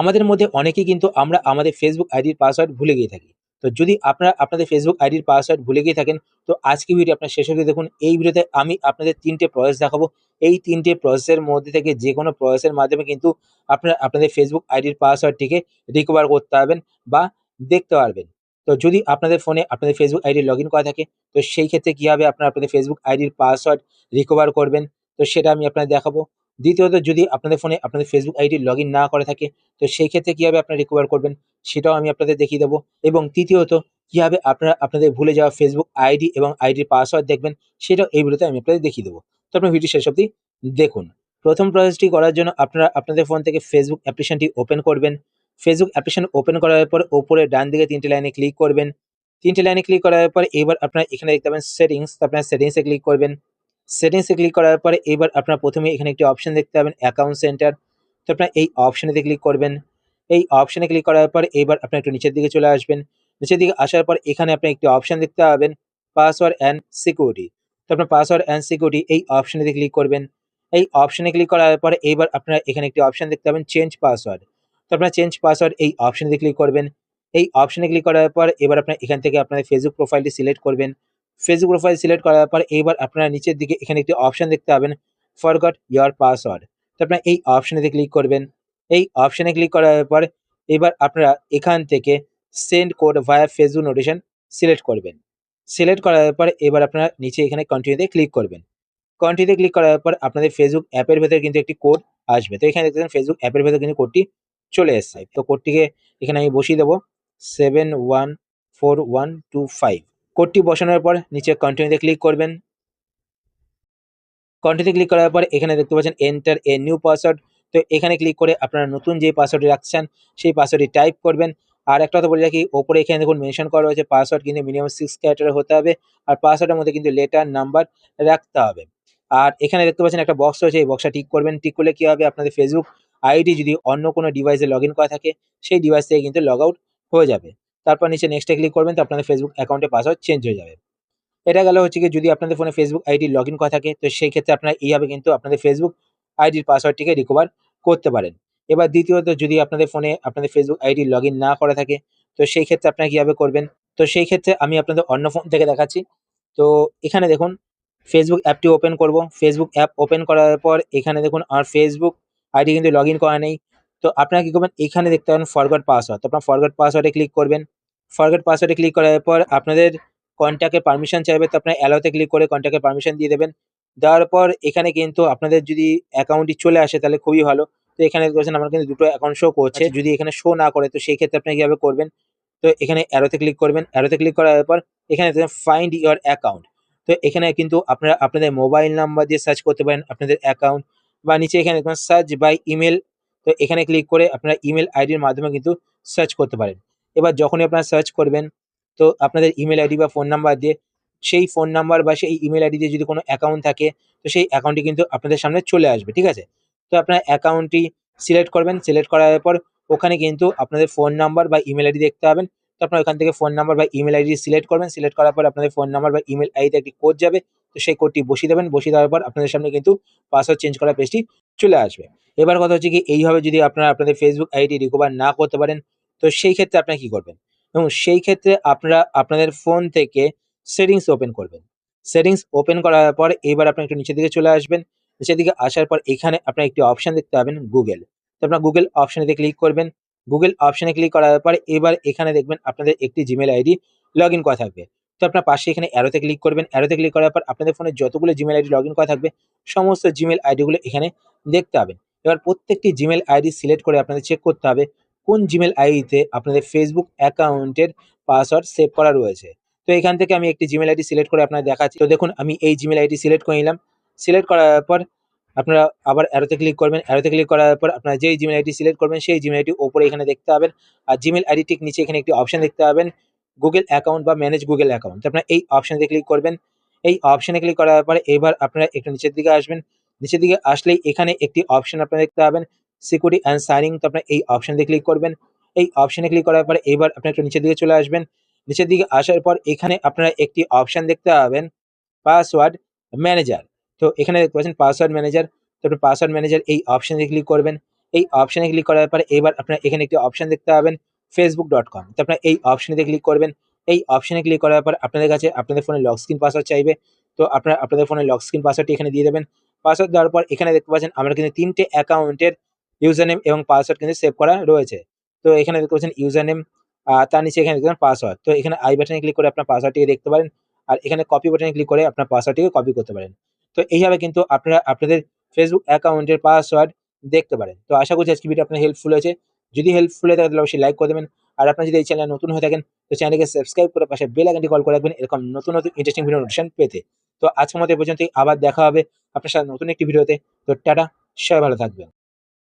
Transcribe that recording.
আমাদের মধ্যে অনেকেই কিন্তু আমরা আমাদের ফেসবুক আইডির পাসওয়ার্ড ভুলে গিয়ে থাকি। তো যদি আপনারা আপনাদের ফেসবুক আইডির পাসওয়ার্ড ভুলে গিয়ে থাকেন, তো আজকে ভিডিও আপনার শেষ অবধি দেখুন। এই ভিডিওতে আমি আপনাদের তিনটে প্রসেস দেখাবো। এই তিনটে প্রসেসের মধ্যে থেকে যে কোনো প্রসেসের মাধ্যমে কিন্তু আপনারা আপনাদের ফেসবুক আইডির পাসওয়ার্ডটিকে রিকভার করতে পারবেন বা দেখতে পারবেন। তো যদি আপনাদের ফোনে আপনাদের ফেসবুক আইডি লগ করা থাকে, তো সেই ক্ষেত্রে কীভাবে আপনারা আপনাদের ফেসবুক আইডির পাসওয়ার্ড রিকভার করবেন। তো সেটা আমি আপনাদের দেখাবো। দ্বিতীয়ত, যদি আপনাদের ফোনে আপনাদের ফেসবুক আইডি লগ না করা থাকে, তো সেই ক্ষেত্রে কীভাবে আপনারা রিকভার করবেন সেটাও আমি আপনাদের দেখিয়ে দেবো। এবং তৃতীয়ত, কীভাবে আপনারা আপনাদের ভুলে যাওয়া ফেসবুক আইডি এবং আইডির পাসওয়ার্ড দেখবেন সেটাও এই ভিডিওতে আমি আপনাদের দেখিয়ে দেবো। তো আপনার ভিডিও শেষ অবধি দেখুন। প্রথম প্রসেসটি করার জন্য আপনারা আপনাদের ফোন থেকে ফেসবুক অ্যাপ্লিকেশনটি ওপেন করবেন। ফেসবুক অ্যাপ্লিকেশন ওপেন করার পর ওপরে ডান দিকে তিনটে লাইনে ক্লিক করবেন। তিনটে লাইনে ক্লিক করার পর এবার আপনারা এখানে দেখতে পাবেন সেটিংস আপনারা সেটিংসে ক্লিক করবেন। সেটিংসে ক্লিক করার পরে এবার আপনারা প্রথমে এখানে একটি অপশন দেখতে পাবেন অ্যাকাউন্ট সেন্টার তো আপনারা এই অপশনেতে ক্লিক করবেন। এই অপশনে ক্লিক করার পর এবার আপনারা একটু নিচের দিকে চলে আসবেন। নিচের দিকে আসার পর এখানে আপনি একটি অপশন দেখতে পাবেন পাসওয়ার্ড অ্যান্ড সিকিউরিটি তো আপনার পাসওয়ার্ড অ্যান্ড সিকিউরিটি এই অপশনেতে ক্লিক করবেন। এই অপশনে ক্লিক করার পরে এবার আপনারা এখানে একটি অপশন দেখতে পাবেন চেঞ্জ পাসওয়ার্ড তো আপনারা চেঞ্জ পাসওয়ার্ড এই অপশনে ক্লিক করবেন। এই অপশনে ক্লিক করার পর এবার আপনার এখান থেকে আপনাদের ফেসবুক প্রোফাইলটি সিলেক্ট করবেন। ফেসবুক প্রোফাইল সিলেক্ট করার পর এবার আপনারা নিচের দিকে এখানে একটি অপশন দেখতে পাবেন ফরগট ইয়ার পাসওয়ার্ড তো আপনারা এই অপশনেতে ক্লিক করবেন। এই অপশনে ক্লিক করার পর এবার আপনারা এখান থেকে send code via Facebook notification select করবেন। সিলেক্ট করার পর এবার আপনারা নিচে এখানে কন্টিনিউতে ক্লিক করবেন। কন্টিনিউতে ক্লিক করার পর আপনাদের ফেসবুক অ্যাপের ভেতরে কিন্তু একটি কোড আসবে। তো এখানে দেখতে ফেসবুক অ্যাপের ভেতরে কিন্তু কোডটি চলে এসছে। তো কোডটিকে এখানে আমি বসিয়ে দেবো seven one four one two five কোডটি বসানোর পর নিচে কন্টিনিউতে ক্লিক করবেন। কন্টিনিউ ক্লিক করার পর এখানে দেখতে পাচ্ছেন এন্টার এ নিউ পাসওয়ার্ড তো এখানে ক্লিক করে আপনারা নতুন যে পাসওয়ার্ডটি রাখছেন, সেই পাসওয়ার্ডটি টাইপ করবেন। আর একটা কথা বলে রাখি, ওপরে এখানে দেখুন মেনশন করা রয়েছে পাসওয়ার্ড কিন্তু মিনিমাম সিক্স ক্যারেক্টার হতে হবে। আর পাসওয়ার্ডের মধ্যে কিন্তু লেটার নাম্বার রাখতে হবে। আর এখানে দেখতে পাচ্ছেন একটা বক্স রয়েছে, এই বক্সটা টিক করবেন। টিক করলে কী হবে? আপনাদের ফেসবুক আইডি যদি অন্য কোনো ডিভাইসে লগ করা থাকে, সেই ডিভাইস থেকে কিন্তু লগ আউট হয়ে যাবে। তারপর নিচে নেক্সটে ক্লিক করবেন, তো আপনাদের ফেসবুক অ্যাকাউন্টে পাসওয়ার্ড চেঞ্জ হয়ে যাবে। এটা গেল হচ্ছে কি যদি আপনাদের ফোনে ফেসবুক আইডি লগ ইন করা থাকে, তো সেই ক্ষেত্রে আপনারা এইভাবে কিন্তু আপনাদের ফেসবুক আইডির পাসওয়ার্ডটিকে রিকভার করতে পারেন। এবার দ্বিতীয়ত, যদি আপনাদের ফোনে আপনাদের ফেসবুক আইডি লগ না করা থাকে, তো সেই ক্ষেত্রে আপনারা কীভাবে করবেন? তো সেই ক্ষেত্রে আমি আপনাদের অন্য ফোন থেকে দেখাচ্ছি। তো এখানে দেখুন ফেসবুক অ্যাপটি ওপেন করব। ফেসবুক অ্যাপ ওপেন করার পর এখানে দেখুন, আর ফেসবুক আইডি কিন্তু লগ করা নেই। তো আপনারা কী করবেন? এখানে দেখতে পাবেন ফরগট পাসওয়ার্ড তো আপনার ফরগট পাসওয়ার্ডে ক্লিক করবেন। ফরগেট পাসওয়ার্ডে ক্লিক করার পর আপনাদের কন্ট্যাক্টের পারমিশন চাইবে তো আপনার অ্যালোতে ক্লিক করে কন্ট্যাক্টের পারমিশন দিয়ে দেবেন। দেওয়ার পর এখানে কিন্তু আপনাদের যদি অ্যাকাউন্টটি চলে আসে তাহলে খুবই ভালো। তো এখানে বলছেন আমার কিন্তু দুটো অ্যাকাউন্ট শো করছে। যদি এখানে শো না করে তো সেই ক্ষেত্রে আপনি কীভাবে করবেন? তো এখানে অ্যারোতে ক্লিক করবেন। অ্যারোতে ক্লিক করার পর এখানে ফাইন্ড ইওর অ্যাকাউন্ট তো এখানে কিন্তু আপনারা আপনাদের মোবাইল নাম্বার দিয়ে সার্চ করতে পারেন আপনাদের অ্যাকাউন্ট বা নিচে এখানে দেখবেন সার্চ বাই ইমেল তো এখানে ক্লিক করে আপনারা ইমেল আইডির মাধ্যমে কিন্তু সার্চ করতে পারেন। এবার যখনই আপনারা সার্চ করবেন, তো আপনাদের ইমেল আইডি বা ফোন নাম্বার দিয়ে সেই ফোন নাম্বার বা সেই ইমেল আইডি দিয়ে যদি কোনো অ্যাকাউন্ট থাকে, তো সেই অ্যাকাউন্টটি কিন্তু আপনাদের সামনে চলে আসবে, ঠিক আছে? তো আপনার অ্যাকাউন্টটি সিলেক্ট করবেন সিলেক্ট করার পর ওখানে কিন্তু আপনাদের ফোন নাম্বার বা ইমেল আইডি দেখতে পাবেন। তো আপনারা ওখান থেকে ফোন নাম্বার বা ইমেল আইডি সিলেক্ট করবেন সিলেক্ট করার পর আপনাদের ফোন নাম্বার বা ইমেল আইডিতে একটি কোড যাবে। তো সেই কোডটি বসিয়ে দেবেন। বসিয়ে দেওয়ার পর আপনাদের সামনে কিন্তু পাসওয়ার্ড চেঞ্জ করার পেজটি চলে আসবে। এবার কথা হচ্ছে কি, এইভাবে যদি আপনারা আপনাদের ফেসবুক আইডি রিকভার না করতে পারেন, তো সেই ক্ষেত্রে আপনারা কী করবেন? এবং সেই ক্ষেত্রে আপনারা আপনাদের ফোন থেকে সেটিংস ওপেন করবেন। সেটিংস ওপেন করার পর এবার আপনি একটু নিচের দিকে চলে আসবেন। নিচের দিকে আসার পর এখানে আপনার একটি অপশান দেখতে পাবেন গুগল তো আপনার গুগল অপশানেতে ক্লিক করবেন। গুগল অপশানে ক্লিক করার পর এবার এখানে দেখবেন আপনাদের একটি জিমেল আইডি লগ ইন করা থাকবে। তো আপনার পাশে এখানে অ্যারোতে ক্লিক করবেন। অ্যারোতে ক্লিক করার পর আপনাদের ফোনে যতগুলো জিমেল আইডি লগ করা থাকবে, সমস্ত জিমেল আইডিগুলো এখানে দেখতে পাবেন। এবার প্রত্যেকটি জিমেল আইডি সিলেক্ট করে আপনাদের চেক করতে হবে, কোন জিমেল আইডিতে আপনাদের ফেসবুক অ্যাকাউন্টের পাসওয়ার্ড সেভ করা রয়েছে। তো এখান থেকে আমি একটি জিমেল আইডি সিলেক্ট করে আপনাদের দেখাচ্ছি। তো দেখুন, আমি এই জিমেল আইডি সিলেক্ট করে নিলাম। সিলেক্ট করার পর আপনারা আবার অ্যারোতে ক্লিক করবেন। অ্যারোতে ক্লিক করার পর আপনারা যেই জিমেল আইডি সিলেক্ট করবেন, সেই জিমেল আইডি ওপরে এখানে দেখতে পাবেন। আর জিমেল আইডি ঠিক নিচে এখানে একটি অপশন দেখতে পাবেন। গুগল অ্যাকাউন্ট বা ম্যানেজ গুগল অ্যাকাউন্ট তো আপনারা এই অপশানে ক্লিক করবেন। এই অপশানে ক্লিক করার পরে এবার আপনারা একটু নিচের দিকে আসবেন। নিচের দিকে আসলেই এখানে একটি অপশন আপনারা দেখতে পাবেন সিকিউরিটি অ্যান্ড সাইনিং তো আপনারা এই অপশানে ক্লিক করবেন। এই অপশানে ক্লিক করার পরে এবার আপনারা একটু নিচের দিকে চলে আসবেন। নিচের দিকে আসার পর এখানে আপনারা একটি অপশান দেখতে পাবেন পাসওয়ার্ড ম্যানেজার তো এখানে দেখতে পাচ্ছেন পাসওয়ার্ড ম্যানেজার তারপরে পাসওয়ার্ড ম্যানেজার এই অপশানে ক্লিক করবেন। এই অপশনে ক্লিক করার পরে এবার আপনারা এখানে একটি অপশন দেখতে পাবেন ফেসবুক ডট কম তো আপনারা এই অপশনেতে ক্লিক করবেন। এই অপশনে ক্লিক করার পর আপনাদের কাছে আপনাদের ফোনে লক স্ক্রিন পাসওয়ার্ড চাইবে। তো আপনারা আপনাদের ফোনে লক স্ক্রিন পাসওয়ার্ডটি এখানে দিয়ে দেবেন। পাসওয়ার্ড দেওয়ার পর এখানে দেখতে পাচ্ছেন আমরা কিন্তু তিনটে অ্যাকাউন্টের ইউজার নেম এবং পাসওয়ার্ড কিন্তু সেভ করা রয়েছে। তো এখানে দেখতে পাচ্ছেন ইউজার নেম তার নিচে এখানে দেখতে পাসওয়ার্ড তো এখানে আই বাটনে ক্লিক করে আপনার পাসওয়ার্ডটিকে দেখতে পারেন। আর এখানে কপি বাটনে ক্লিক করে আপনার পাসওয়ার্ডটিকে কপি করতে পারেন। তো এইভাবে কিন্তু আপনারা আপনাদের ফেসবুক অ্যাকাউন্টের পাসওয়ার্ড দেখতে পারেন। তো আশা করছি আজকে ভিডিও আপনার হেল্পফুল হয়েছে। যদি হেল্পফুল হয়ে থাকে তাহলে অবশ্যই লাইক করে দেবেন। আর আপনার যদি এই চ্যানেল নতুন হয়ে থাকেন, তো চ্যানেলকে সাবস্ক্রাইব করে পাশে বেল আইকনটি কল করে রাখবেন, এরকম নতুন নতুন ইন্টারেস্টিং ভিডিও নোটিফিকেশন পেতে। তো আজকের মতো পর্যন্তই, আবার দেখা হবে আপনার সাথে নতুন একটি ভিডিওতে তো টাটা, সবাই ভালো থাকবেন।